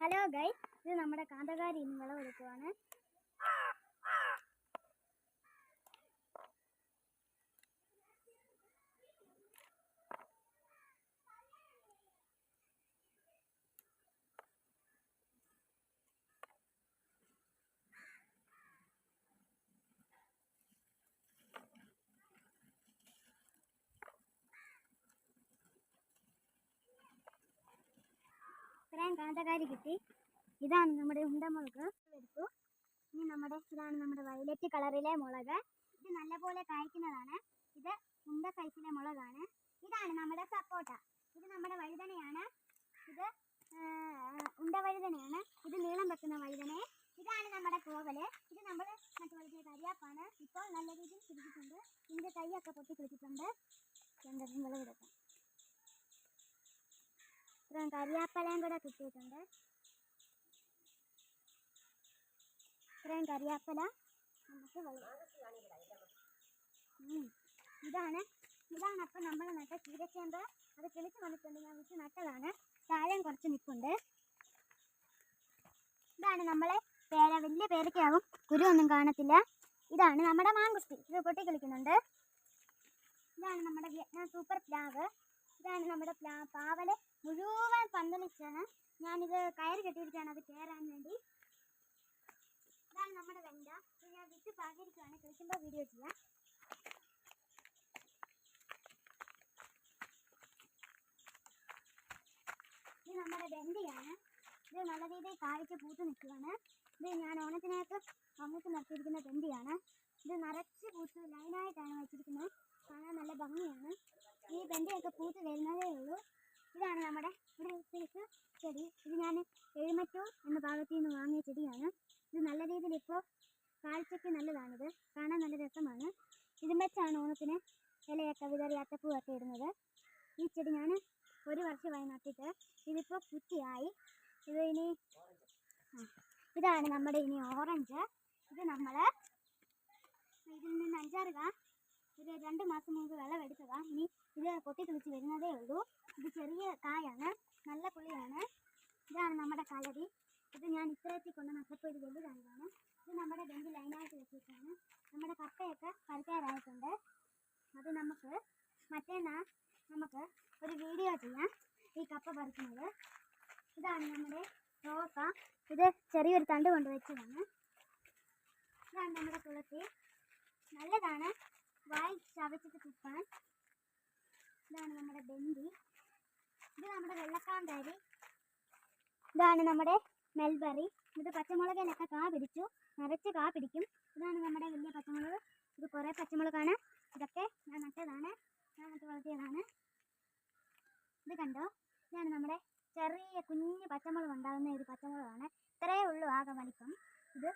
Hello ഗൈ ഇത് നമ്മുടെ കാന്തകാരി ഇന്ന് വിളവെടുക്കുവാണ് ഇത്രയും കാന്തകാരി കിട്ടി. ഇതാണ് നമ്മുടെ ഉണ്ടമുളക്. എടുത്തു. ഇനി നമ്മുടെ ഇതാണ് നമ്മുടെ വയലറ്റ് കളറിലെ മുളക്. ഇത് നല്ലപോലെ കായ്ക്കുന്നതാണ്. ഇത് ഉണ്ട സൈസിലെ മുളകാണ്. ഇതാണ് നമ്മുടെ സപ്പോട്ട. ഇത് നമ്മുടെ വഴുതനയാണ്. ഇത് ഉണ്ട വഴുതനയാണ്. ഇത് നീളം വെക്കുന്ന വഴുതന. ഇതാണ് നമ്മുടെ കോവൽ. ഇത് നമ്മൾ വളർത്തിയ കരിയാപ്പാണ്. ഇപ്പോൾ നല്ല രീതിയിൽ പിടിച്ചിട്ടുണ്ട് ഇതിന്റെ കൈയൊക്കെ പൊട്ടി പിടിച്ചിട്ടുണ്ട് എന്തെങ്കിലും വിളവെടുക്കാം ഇത്രയും കരിയാപ്പലയും കൂടെ കിട്ടിയിട്ടുണ്ട്. ഇത്രയും കരിയാപ്പല നമുക്ക് ഇതാണ് ഇതാണ് അപ്പം നമ്മൾ നട്ട ചീരച്ചേമ്പ്. അത് കിളിച്ച് വന്നിട്ടുണ്ട് ഞാൻ വെച്ച് നട്ടതാണ്. താഴെയും കുറച്ച് നിൽപ്പുണ്ട് ഇതാണ് നമ്മളെ പേര വലിയ കുരു ഒന്നും കാണത്തില്ല. ഇതാണ് നമ്മുടെ മാങ്കുസ്തി ഇത് പൊട്ടി കളിക്കുന്നുണ്ട് ഇതാണ് നമ്മുടെ വിയറ്റ്നാം സൂപ്പർ പ്ലാവ്. ഇതാണ് നമ്മുടെ പാവലെ മുഴുവൻ പന്തലിച്ചാണ് ഞാനിത് കയറ് കെട്ടിയിരിക്കുകയാണ് അത് കയറാൻ വേണ്ടി. ഇതാണ് നമ്മുടെ വെണ്ട. ഞാൻ വിത്ത് പാകിയിരിക്കുകയാണ്. കളിക്കുമ്പോൾ വീഡിയോ ചെയ്യാം. ഇത് നമ്മുടെ വെണ്ടയാണ്. ഇത് നല്ല രീതിയിൽ കാഴ്ച പൂത്ത് നിൽക്കുകയാണ്. ഇത് ഞാൻ ഓണത്തിനകത്ത് വന്നിട്ട് നിർത്തിയിരിക്കുന്ന വെണ്ടയാണ്. ഇത് നിറച്ച് പൂത്ത് ലൈനായിട്ടാണ് വെച്ചിരിക്കുന്നത്. കാണാൻ നല്ല ഭംഗിയാണ്. ഈ വെണ്ടയൊക്കെ പൂത്ത് വരുന്നതേ ഉള്ളൂ. ഇതാണ് നമ്മുടെ ഇവിടെ സൈസ് ചെടി. ഇത് ഞാൻ എഴുമറ്റൂർ എന്ന ഭാഗത്തു നിന്ന് വാങ്ങിയ ചെടിയാണ്. ഇത് നല്ല രീതിയിൽ ഇപ്പോൾ കാഴ്ചയ്ക്ക് നല്ലതാണിത്. കാണാൻ നല്ല രസമാണ്. ഇത് വെച്ചാണ് ഓണത്തിന് ഇലയൊക്കെ വിതറി അത്തപ്പൂവൊക്കെ ഇടുന്നത്. ഈ ചെടി ഞാൻ ഒരു വർഷമായി നട്ടിട്ട് ഇതിപ്പോൾ കുറ്റിയായി. ഇത് ഇനി ഇതാണ് നമ്മുടെ ഇനി ഓറഞ്ച്. ഇത് നമ്മൾ ഇതിൽ നിന്ന് അഞ്ചാറ് കാ ഒരു രണ്ട് മാസം മുമ്പ് വിളവെടുത്തതാണ് ഇനി ഇത് പൊട്ടി തുളിച്ച് വരുന്നതേ ഉള്ളൂ. ഇത് ചെറിയ കായാണ്. നല്ല പുളിയാണ്. ഇതാണ് നമ്മുടെ കളരി. ഇത് ഞാൻ ഇത്രയത്തിൽ കൊണ്ട് നട്ടപ്പോൾ ഇത് വലുതായതാണ് ഇത് നമ്മുടെ ബെഞ്ച് ലൈനായിട്ട് വെച്ചിട്ടാണ് നമ്മുടെ കപ്പയൊക്കെ പറിക്കാറായിട്ടുണ്ട്. അത് നമുക്ക് മറ്റേന്നാ നമുക്ക് ഒരു വീഡിയോ ചെയ്യാം ഈ കപ്പ പറിക്കുന്നത്. ഇതാണ് നമ്മുടെ റോസ. ഇത് ചെറിയൊരു തണ്ട് കൊണ്ട് വെച്ചതാണ്. ഇതാണ് നമ്മുടെ തുളസി. നല്ലതാണ്. വായി ചവച്ചിട്ട് തുപ്പാൻ. ഇതാണ് നമ്മുടെ ബെന്തി ഇത് നമ്മുടെ വെള്ളക്കാന്താരി ഇതാണ് നമ്മുടെ മെൽബറി. ഇത് പച്ചമുളകിലൊക്കെ കാ പിടിച്ചു. നിറച്ച് കാ പിടിക്കും. ഇതാണ് നമ്മുടെ വലിയ പച്ചമുളക്. ഇത് കുറേ പച്ചമുളകാണ്. ഇതൊക്കെ ഞാൻ നട്ടതാണ്. ഞാൻ നട്ട് വളർത്തിയതാണ്. ഇത് കണ്ടോ? ഇതാണ് നമ്മുടെ ചെറിയ കുഞ്ഞു പച്ചമുളക് ഉണ്ടാകുന്ന ഒരു പച്ചമുളകാണ്. ഇത്രയേ ഉള്ളൂ ആകെ വലിപ്പം. ഇത്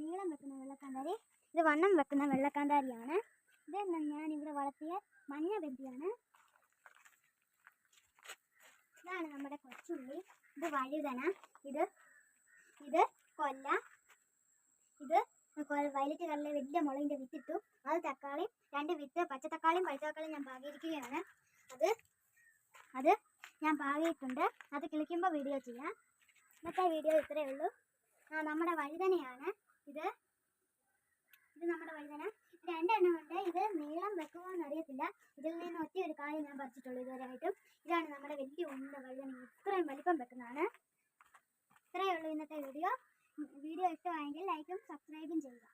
നീളം വെക്കുന്ന വെള്ളക്കാന്താരി ഇത് വണ്ണം വെക്കുന്ന വെള്ളക്കാന്താരിയാണ് ഇത് ഞാൻ ഇവിടെ വളർത്തിയ മഞ്ഞ ബന്ധിയാണ് ഇതാണ് കൊച്ചുള്ളി ഇത് വഴുതന ഇത് ഇത് കൊല്ല ഇത് വയലറ്റ് കളറിലെ വലിയ മുളകിന്റെ വിത്തിട്ടു. അത് തക്കാളി രണ്ട് വിത്ത് പച്ച തക്കാളിയും തക്കാളിയും ഞാൻ പാകിയിരിക്കുകയാണ്. അത് അത് ഞാൻ പാകിയിട്ടുണ്ട്. അത് കിളിക്കുമ്പോൾ വീഡിയോ ചെയ്യാം. ഇന്നത്തെ വീഡിയോ ഇത്രയേ ഉള്ളൂ. നമ്മുടെ വഴുതനയാണ്. ഇത് ഇത് നമ്മുടെ വഴുതന. രണ്ടെണ്ണം ഉണ്ട്. ഇത് നീളം വെക്കുമോ എന്നറിയത്തില്ല ഇതിൽ നിന്ന് ഒറ്റ ഒരു കാര്യം ഞാൻ പറിച്ചിട്ടുള്ളൂ ഇതുവരെയായിട്ടും. ഇതാണ് നമ്മുടെ വലിയ ഉണ്ട വഴുതന ഇത്രയും വലിപ്പം വെക്കുന്നതാണ്. ഇത്രയേ ഉള്ളൂ ഇന്നത്തെ വീഡിയോ വീഡിയോ ഇഷ്ടമായെങ്കിൽ ലൈക്കും സബ്സ്ക്രൈബും ചെയ്യുക.